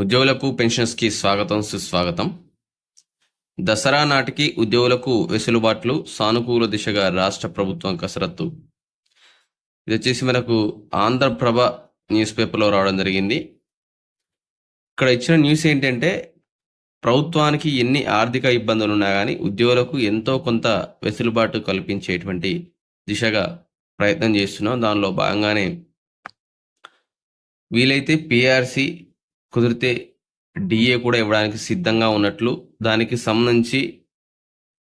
ఉద్యోగులకు పెన్షన్స్కి స్వాగతం సుస్వాగతం దసరా నాటికి ఉద్యోగులకు వెసులుబాట్లు సానుకూల దిశగా రాష్ట్ర ప్రభుత్వం కసరత్తు. ఇది వచ్చేసి మనకు ఆంధ్రప్రభ న్యూస్ పేపర్లో రావడం జరిగింది. ఇక్కడ ఇచ్చిన న్యూస్ ఏంటంటే ప్రభుత్వానికి ఎన్ని ఆర్థిక ఇబ్బందులు ఉన్నా కానీ ఉద్యోగులకు ఎంతో కొంత వెసులుబాటు కల్పించేటువంటి దిశగా ప్రయత్నం చేస్తున్నాం. దానిలో భాగంగానే వీలైతే పిఆర్సి కుదిరితే డిఏ కూడా ఇవ్వడానికి సిద్ధంగా ఉన్నట్లు దానికి సంబంధించి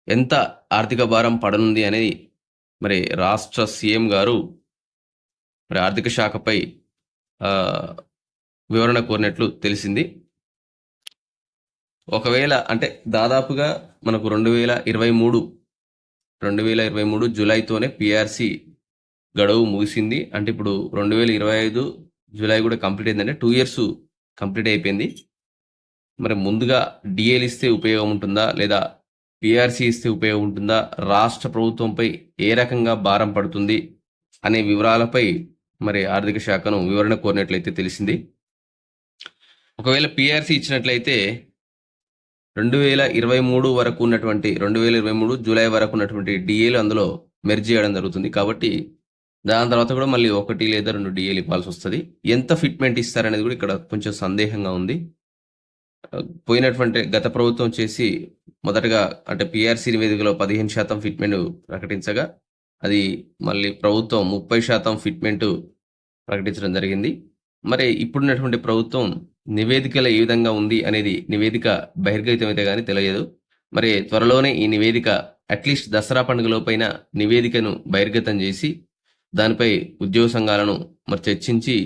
ఎంత ఆర్థిక భారం పడనుంది అనేది మరి రాష్ట్ర సీఎం గారు మరి ఆర్థిక శాఖపై వివరణ కోరినట్లు తెలిసింది. ఒకవేళ అంటే దాదాపుగా మనకు రెండు వేల ఇరవై మూడు రెండు వేల ఇరవై మూడు జూలైతోనే పిఆర్సి గడువు ముగిసింది. అంటే ఇప్పుడు రెండు వేల ఇరవై ఐదు జూలై కూడా కంప్లీట్ అయిందంటే టూ ఇయర్స్ కంప్లీట్ అయిపోయింది. మరి ముందుగా డిఏలు ఇస్తే ఉపయోగం ఉంటుందా? లేదా పిఆర్సీ ఇస్తే ఉపయోగం ఉంటుందా? రాష్ట్ర ప్రభుత్వంపై ఏ రకంగా భారం పడుతుంది? అనే వివరాలపై మరి ఆర్థిక శాఖను వివరణ కోరినట్లయితే తెలిసింది. ఒకవేళ పిఆర్సి ఇచ్చినట్లయితే రెండు వేల ఇరవై మూడు వరకు ఉన్నటువంటి రెండు వేల ఇరవై మూడు జూలై వరకు ఉన్నటువంటి డిఏలు అందులో మెర్జ్ చేయడం జరుగుతుంది. కాబట్టి దాని తర్వాత కూడా మళ్ళీ ఒకటి లేదా రెండు డిఏలు ఇవ్వాల్సి వస్తుంది ఎంత ఫిట్మెంట్ ఇస్తారనేది కూడా ఇక్కడ కొంచెం సందేహంగా ఉంది. పోయినటువంటి గత ప్రభుత్వం చేసి మొదటగా అంటే పిఆర్సీ నివేదికలో పదిహేను శాతం ఫిట్మెంట్ ప్రకటించగా అది మళ్ళీ ప్రభుత్వం ముప్పై శాతం ఫిట్మెంట్ ప్రకటించడం జరిగింది. మరి ఇప్పుడున్నటువంటి ప్రభుత్వం నివేదికలో ఏ విధంగా ఉంది అనేది నివేదిక బహిర్గతం అయితే కానీ తెలియదు. మరి త్వరలోనే ఈ నివేదిక అట్లీస్ట్ దసరా పండుగలోపైన నివేదికను బహిర్గతం చేసి దానిపై ఉద్యోగ సంఘాలను మరి చర్చించి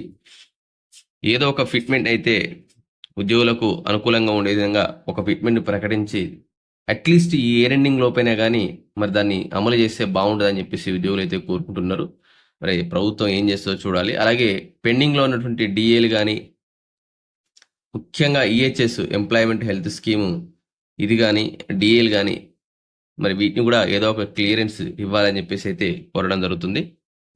ఏదో ఒక ఫిట్మెంట్ అయితే ఉద్యోగులకు అనుకూలంగా ఉండే విధంగా ఒక ఫిట్మెంట్ ప్రకటించి అట్లీస్ట్ ఈ ఇయర్ ఎండింగ్ లోపైనా కానీ మరి దాన్ని అమలు చేస్తే బాగుంటుందని చెప్పేసి ఉద్యోగులు అయితే కోరుకుంటున్నారు. మరి ప్రభుత్వం ఏం చేస్తుందో చూడాలి. అలాగే పెండింగ్లో ఉన్నటువంటి డిఏలు కానీ ముఖ్యంగా ఈహెచ్ఎస్ ఎంప్లాయ్మెంట్ హెల్త్ స్కీము ఇది కానీ డిఏలు కానీ మరి వీటిని కూడా ఏదో ఒక క్లియరెన్స్ ఇవ్వాలని చెప్పేసి అయితే కోరడం జరుగుతుంది.